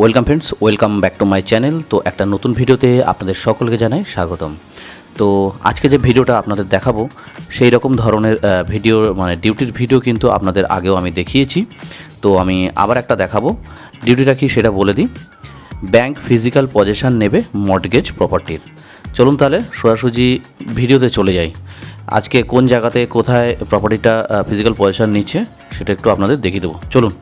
Welcome friends welcome back to my channel তো একটা নতুন ভিডিওতে আপনাদের সকলকে জানাই স্বাগতম। তো আজকে যে ভিডিওটা আপনাদের দেখাবো, সেই রকম ধরনের ভিডিও মানে ডিউটির ভিডিও কিন্তু আপনাদের আগেও আমি দেখিয়েছি। তো আমি আবার একটা দেখাবো। ডিউটিটা কি সেটা বলে দিই। ব্যাংক ফিজিক্যাল পজিশন নেবে মর্টগেজ প্রপার্টির চলুন তাহলে সোজাসুজি ভিডিওতে চলে যাই। আজকে কোন জায়গাতে কোথায় প্রপার্টিটা ফিজিক্যাল পজিশন নিচ্ছে, সেটা একটু আপনাদের দেখিয়ে দেবো। চলুন।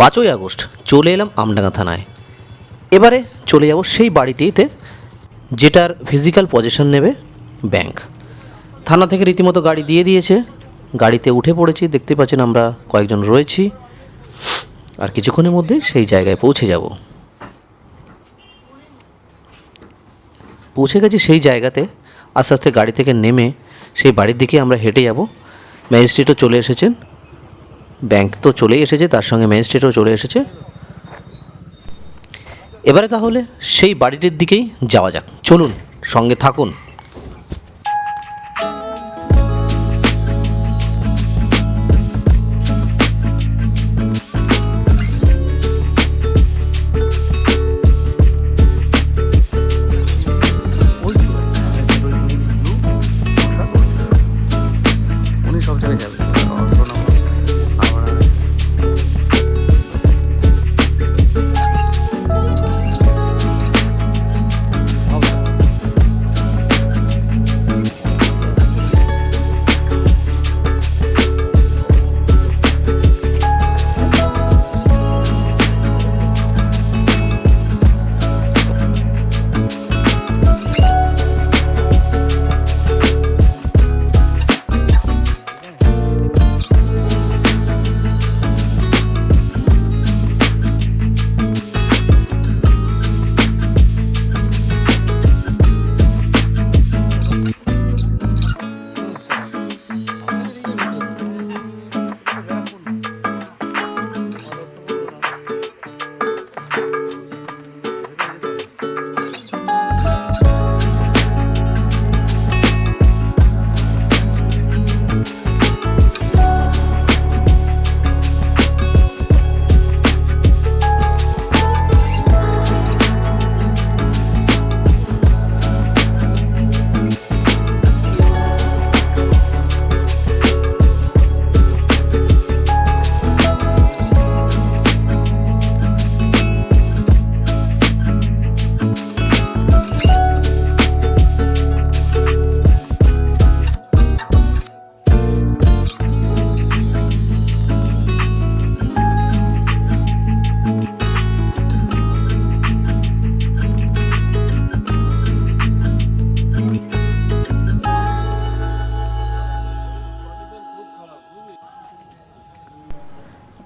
পাঁচই আগস্ট চলে এলাম আমডাঙ্গা থানায়। এবারে চলে যাব সেই বাড়িটিতে, যেটার ফিজিক্যাল পজিশন নেবে ব্যাংক থানা থেকে রীতিমতো গাড়ি দিয়ে দিয়েছে, গাড়িতে উঠে পড়েছি, দেখতে পাচ্ছেন আমরা কয়েকজন রয়েছি, আর কিছুক্ষণের মধ্যে সেই জায়গায় পৌঁছে যাব। পৌঁছে গেছি সেই জায়গাতে, আস্তে আস্তে গাড়ি থেকে নেমে সেই বাড়ির দিকে আমরা হেঁটে যাব। ম্যাজিস্ট্রেটও চলে এসেছেন ব্যাংক তো চলেই এসেছে, তার সঙ্গে ম্যাজিস্ট্রেটও চলে এসেছে। এবারে তাহলে সেই বাড়িটির দিকেই যাওয়া যাক। চলুন, সঙ্গে থাকুন।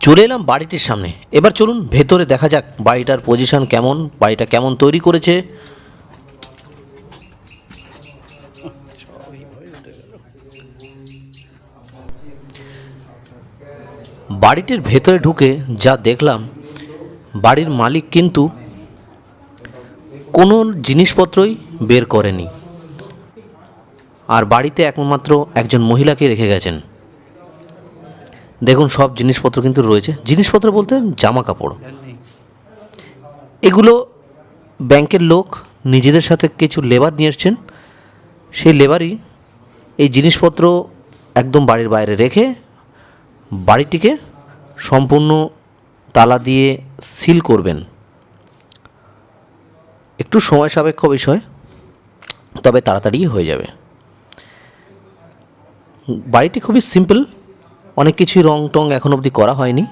চলে এলাম বাড়িটির সামনে। এবার চলুন ভেতরে দেখা যাক বাড়িটার পজিশন কেমন, বাড়িটা কেমন তৈরি করেছে। বাড়িটির ভেতরে ঢুকে যা দেখলাম, বাড়ির মালিক কিন্তু কোনো জিনিসপত্রই বের করেনি। আর বাড়িতে একমাত্র একজন মহিলাকে রেখে গেছেন। দেখুন সব জিনিসপত্র কিন্তু রয়েছে। জিনিসপত্র বলতে জামা কাপড় এগুলো ব্যাংকের লোক নিজেদের সাথে কিছু লেবার নিয়ে এসছেন। সেই লেবারই এই জিনিসপত্র একদম বাড়ির বাইরে রেখে বাড়িটিকে সম্পূর্ণ তালা দিয়ে সিল করবেন। একটু সময় সাপেক্ষ বিষয়, তবে তাড়াতাড়ি হয়ে যাবে। বাড়িটি খুবই সিম্পল অনেক কিছুই রং টং এখন অবধি করা হয়নি।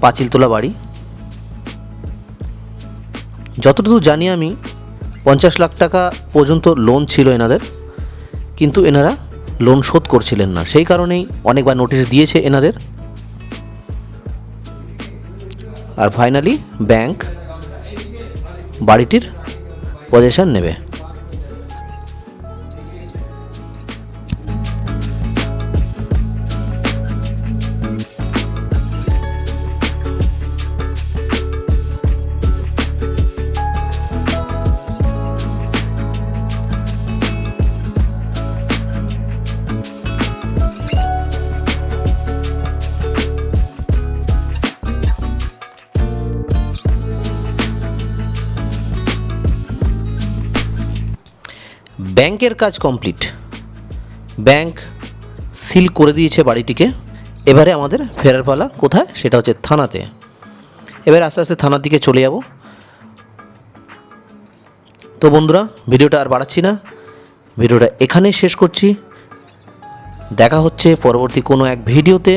পাঁচিলতলা বাড়ি। যতটুকু জানি আমি, পঞ্চাশ লাখ টাকা পর্যন্ত লোন ছিল এনাদের, কিন্তু এনারা লোন শোধ করছিলেন না। সেই কারণেই অনেকবার নোটিশ দিয়েছে এনাদের। আর ফাইনালি ব্যাংক বাড়িটির পজিশন নেবে। ব্যাংকের কাজ কমপ্লিট। ব্যাংক সিল করে দিয়েছে বাড়িটিকে। এবারে আমাদের ফেরার পালা কোথায়? সেটা হচ্ছে থানাতে। এবার আস্তে আস্তে থানার দিকে চলে যাব। তো বন্ধুরা, ভিডিওটা আর বাড়াচ্ছি না। ভিডিওটা এখানেই শেষ করছি। দেখা হচ্ছে পরবর্তী কোনো এক ভিডিওতে।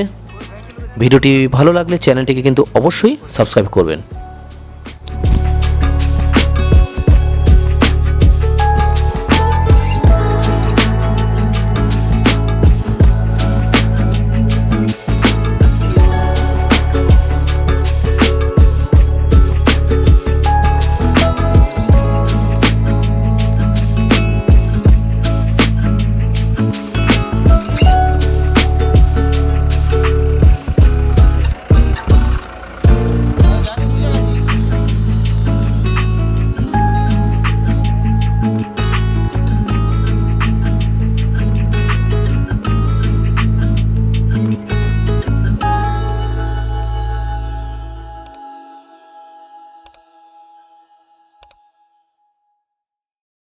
ভিডিওটি ভালো লাগলে চ্যানেলটিকে কিন্তু অবশ্যই সাবস্ক্রাইব করবেন।